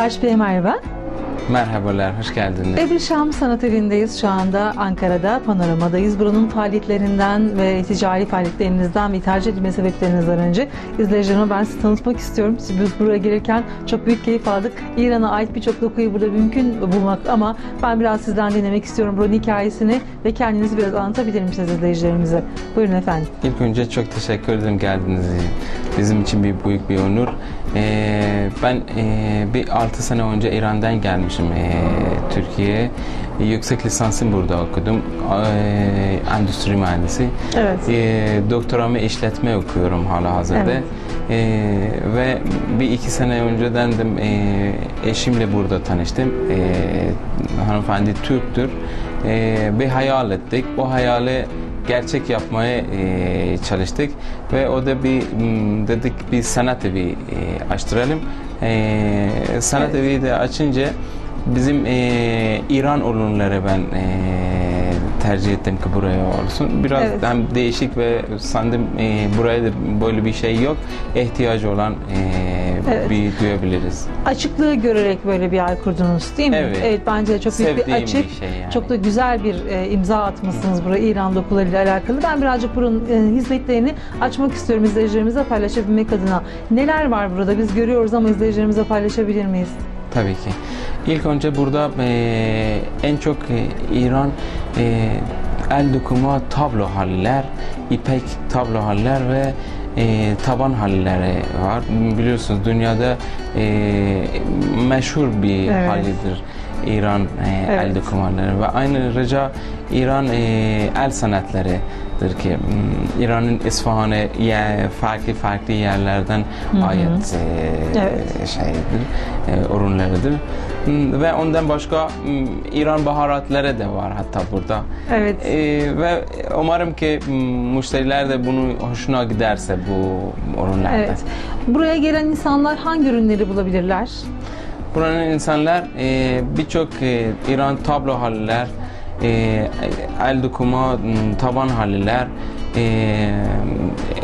Selçuk Bey merhaba. Merhabalar, hoş geldiniz. Ebru Şam Sanat Evi'ndeyiz şu anda Ankara'da, Panorama'dayız. Buranın faaliyetlerinden ve ticari faaliyetlerinizden ve tercih edilme sebeplerinizden önce izleyicilerime ben sizi tanıtmak istiyorum. Biz buraya gelirken çok büyük keyif aldık. İran'a ait birçok dokuyu burada mümkün bulmak ama ben biraz sizden dinlemek istiyorum buranın hikayesini ve kendinizi biraz anlatabilir misiniz izleyicilerimize? Buyurun efendim. İlk önce çok teşekkür ederim geldiğiniz için. Bizim için bir büyük bir onur. Ee, ben e, bir 6 sene önce İran'dan gelmişim e, Türkiye'ye. Yüksek lisansım burada okudum. E, endüstri mühendisi. Evet. E, doktoramı işletme okuyorum hala hazırda. Evet. E, ve bir iki sene önceden de e, eşimle burada tanıştım. E, hanımefendi Türktür. E, bir hayal ettik. O hayali gerçek yapmaya e, çalıştık ve o da bir m, dedik bir sanat evi e, açtıralım. E, sanat Evet. evi de açınca bizim e, İran ürünleri ben e, tercih ettim ki buraya olsun. Biraz Evet. hem değişik ve sandım e, buraya da böyle bir şey yok. İhtiyacı olan e, Evet. bir duyabiliriz. Açıklığı görerek böyle bir yer kurdunuz değil mi? Evet. bence de çok büyük bir açık. bir şey yani. Çok da güzel bir e, imza atmışsınız buraya İran dokularıyla alakalı. Ben birazcık buranın e, hizmetlerini açmak istiyorum izleyicilerimize paylaşabilmek adına. Neler var burada? Biz görüyoruz ama izleyicilerimize paylaşabilir miyiz? Tabii ki. İlk önce burada e, en çok e, İran e, el dokuma tablo haller, ipek tablo haller ve e, taban halleri var. Biliyorsunuz dünyada e, meşhur bir Evet. halidir İran e, Evet. el dokumaları ve ayrıca İran e, el sanatlarıdır ki m, İran'ın İsfahan'ı ye- farklı farklı yerlerden hı. ait e, Evet. şeydir, e, ürünleridir. M, Ve ondan başka m, İran baharatları da var hatta burada. Evet. E, ve umarım ki müşteriler de bunu hoşuna giderse bu ürünlerden. Evet. Buraya gelen insanlar hangi ürünleri bulabilirler? Buranın insanlar e, birçok e, İran tablo haller, e, el dokuma taban haller, e,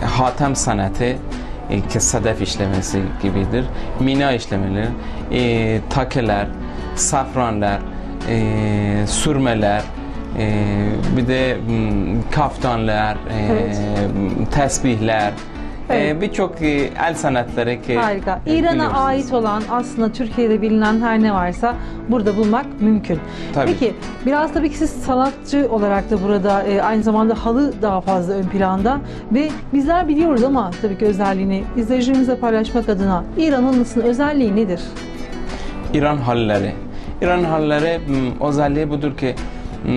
hatem sanatı, e, ki sedef işlemesi gibidir, mina işlemeleri, e, takeler, safranlar, e, sürmeler, e, bir de kaftanlar, e, Evet. tesbihler, Evet. e, birçok e, el sanatları ki Harika. e, İran'a biliyorsunuz. ait olan aslında Türkiye'de bilinen her ne varsa burada bulmak mümkün. Tabii. Peki biraz tabii ki siz sanatçı olarak da burada e, aynı zamanda halı daha fazla ön planda ve bizler biliyoruz ama tabii ki özelliğini izleyicilerimizle paylaşmak adına İran halısının özelliği nedir? İran halleri. İran halleri m, özelliği budur ki m,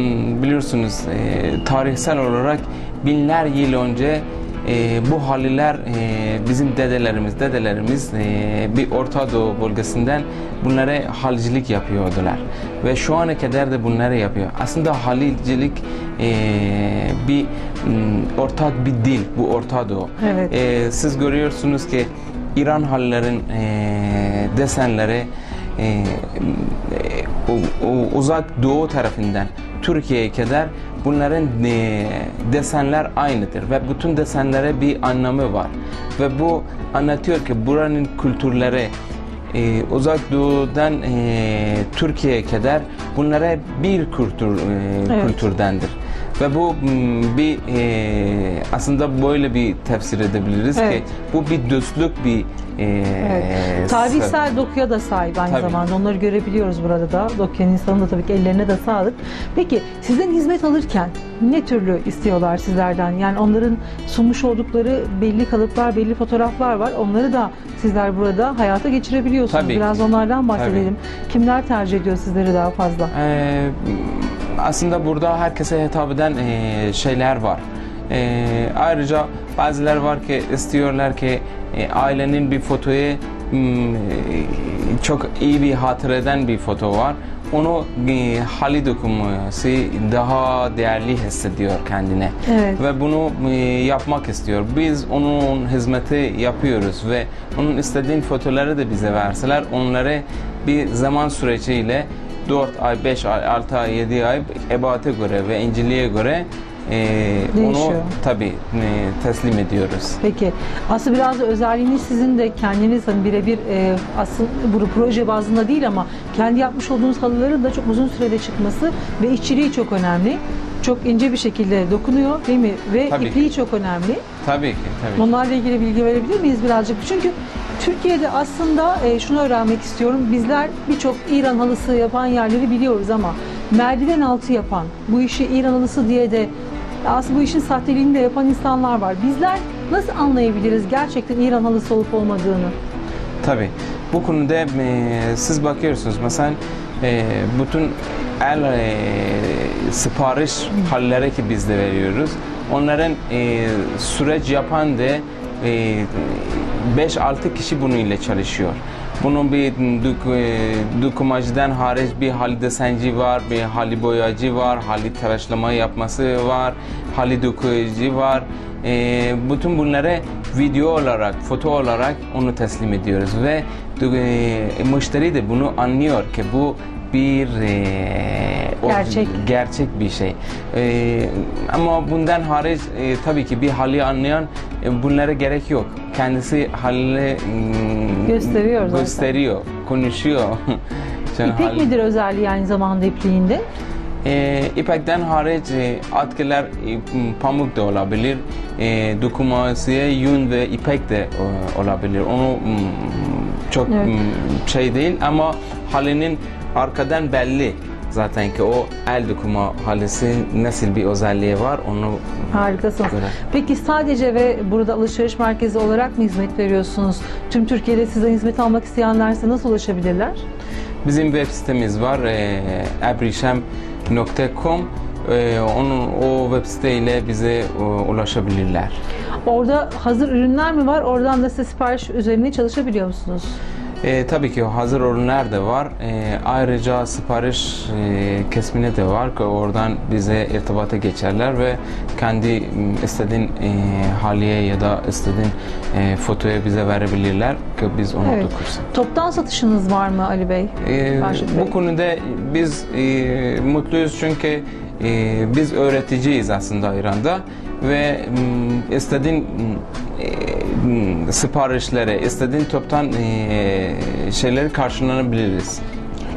biliyorsunuz e, tarihsel olarak binler yıl önce e, bu haliler e, bizim dedelerimiz, dedelerimiz e, bir Orta Doğu bölgesinden bunlara halcilik yapıyordular. Ve şu ana kadar da bunları yapıyor. Aslında halcilik e, bir m, ortak bir dil, bu Orta Doğu. Evet. E, siz görüyorsunuz ki İran hallerin e, desenleri e, o- o uzak doğu tarafından Türkiye'ye kadar bunların e, desenler aynıdır ve bütün desenlere bir anlamı var ve bu anlatıyor ki buranın kültürleri e, uzak doğudan e, Türkiye'ye kadar bunlara bir kültür e, Evet. kültürdendir ve bu m, bir e, aslında böyle bir tefsir edebiliriz Evet. ki bu bir dostluk bir e, Evet. Tarihsel dokuya da sahip aynı Tabii. zamanda. Onları görebiliyoruz burada da. Dokuyan insanın da tabii ki ellerine de sağlık. Peki sizden hizmet alırken ne türlü istiyorlar sizlerden? Yani onların sunmuş oldukları belli kalıplar, belli fotoğraflar var. Onları da sizler burada hayata geçirebiliyorsunuz. Tabii. Biraz onlardan bahsedelim. Kimler tercih ediyor sizleri daha fazla? Ee, aslında burada herkese hitap eden e, şeyler var. E, ayrıca bazılar var ki istiyorlar ki e, ailenin bir fotoyu m, e, çok iyi bir hatıreden bir foto var. Onu e, hali dokuması daha değerli hissediyor kendine. Evet. Ve bunu e, yapmak istiyor. Biz onun hizmeti yapıyoruz ve onun istediğin fotoğrafları da bize verseler onları bir zaman süreciyle 4 ay, 5 ay, 6 ay, 7 ay ebate göre ve inceliğe göre e, Değişiyor. onu tabii e, teslim ediyoruz. Peki. Aslında biraz da özelliğiniz sizin de kendiniz hani birebir e, aslında bu proje bazında değil ama kendi yapmış olduğunuz halıların da çok uzun sürede çıkması ve işçiliği çok önemli. Çok ince bir şekilde dokunuyor değil mi? Ve Tabii. ipliği çok önemli. Tabii ki, tabii ki. Onlarla ilgili bilgi verebilir miyiz birazcık? Çünkü Türkiye'de aslında e, şunu öğrenmek istiyorum. Bizler birçok İran halısı yapan yerleri biliyoruz ama merdiven altı yapan, bu işi İran halısı diye de aslında bu işin sahteliğini de yapan insanlar var. Bizler nasıl anlayabiliriz gerçekten İran halısı olup olmadığını? Tabii. Bu konuda e, siz bakıyorsunuz mesela e, bütün el e, sipariş halleri ki biz de veriyoruz. Onların e, süreç yapan da e, 5-6 kişi bunun ile çalışıyor. Bunun bir dük, e, dökümacıdan hariç bir hali desenci var, bir hali boyacı var, hali tıraşlama yapması var, hali dökücü var. E, bütün bunları video olarak, foto olarak onu teslim ediyoruz ve e, müşteri de bunu anlıyor ki bu bir e, o- Gerçek. gerçek bir şey. E, ama bundan hariç e, tabii ki bir hali anlayan e, bunlara gerek yok. Kendisi halini mm, Gösteriyor zaten. gösteriyor, konuşuyor. İpek hal- midir özelliği aynı zamanda ipliğinde? e, ipekten hariç e, atkılar e, pamuk da olabilir. E, dokumasiye yün ve ipek de e, olabilir. Onu m, çok Evet. m, şey değil ama halinin arkadan belli zaten ki o el dokuma halisi nasıl bir özelliği var onu Harikasınız. göre. Peki sadece ve burada alışveriş merkezi olarak mı hizmet veriyorsunuz? Tüm Türkiye'de size hizmet almak isteyenlerse nasıl ulaşabilirler? Bizim web sitemiz var e, abrisham.com e, onun o web siteyle bize e, ulaşabilirler. Orada hazır ürünler mi var? Oradan da size sipariş üzerine çalışabiliyor musunuz? E, tabii ki hazır ürünler de var. E, ayrıca sipariş e, kesmine de var ki oradan bize irtibata geçerler ve kendi istediğin e, haliye ya da istediğin e, fotoya bize verebilirler ki biz onu Evet. dokursun. Toptan satışınız var mı Ali Bey? E, Raşit Bey. bu konuda biz e, mutluyuz çünkü e, biz öğreticiyiz aslında İran'da ve istediğin e, m, siparişlere, istediğin toptan e, şeyleri karşılanabiliriz.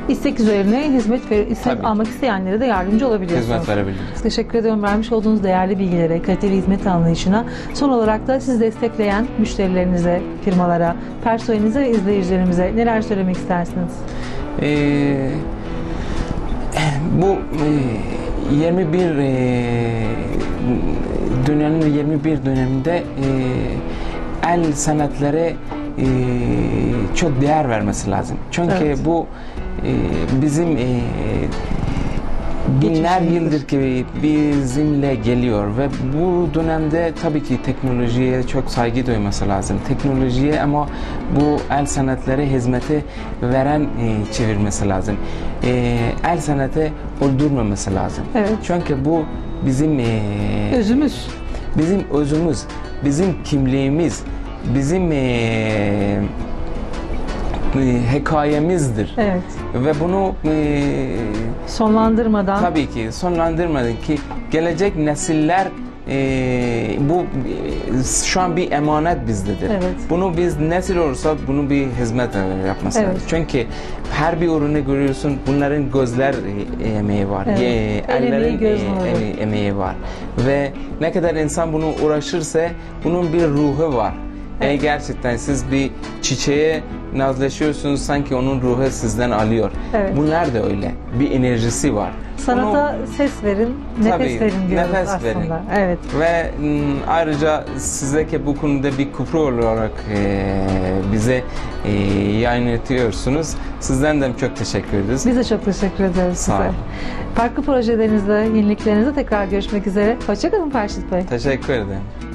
İstek üzerine hizmet ver, hizmet Tabii almak isteyenlere de yardımcı olabiliyorsunuz. Hizmet verebiliriz. Teşekkür ediyorum vermiş olduğunuz değerli bilgilere, kaliteli hizmet anlayışına. Son olarak da sizi destekleyen müşterilerinize, firmalara, personelinize ve izleyicilerimize neler söylemek istersiniz? Ee, bu e, 21 e, dünyanın 21 döneminde e, el sanatları e, çok değer vermesi lazım. Çünkü Evet. bu e, bizim e, binler yıldır ki bizimle geliyor ve bu dönemde tabii ki teknolojiye çok saygı duyması lazım. Teknolojiye ama bu el sanatları hizmeti veren e, çevirmesi lazım. E, el sanatı öldürmemesi lazım. Evet. Çünkü bu bizim e, Özümüz. bizim özümüz, bizim kimliğimiz, bizim e, hikayemizdir. Evet. Ve bunu e, Sonlandırmadan Tabii ki sonlandırmadık ki gelecek nesiller e, bu e, şu an bir emanet bizdedir. Evet. Bunu biz nesil olursa bunu bir hizmet yapması Evet. lazım. Çünkü her bir ürünü görüyorsun bunların gözler e, emeği var. Evet. e, El emeği, ellerin göz e, emeği- emeği var. Ve ne kadar insan bunu uğraşırsa bunun bir ruhu var. E, gerçekten siz bir çiçeğe nazlaşıyorsunuz sanki onun ruhu sizden alıyor. Evet. Bunlar da öyle. Bir enerjisi var. sanata ses verin, nefes Tabii, verin diyoruz nefes aslında. verin. Evet. Ve m, ayrıca size ki bu konuda bir kupru olarak e, bize e, yayınlatıyorsunuz. Sizden de çok teşekkür ederiz. Biz de çok teşekkür ederiz Sağ size. olun. Farklı projelerinizde, yeniliklerinizde tekrar görüşmek üzere. Hoşçakalın Perşit Bey. Teşekkür ederim.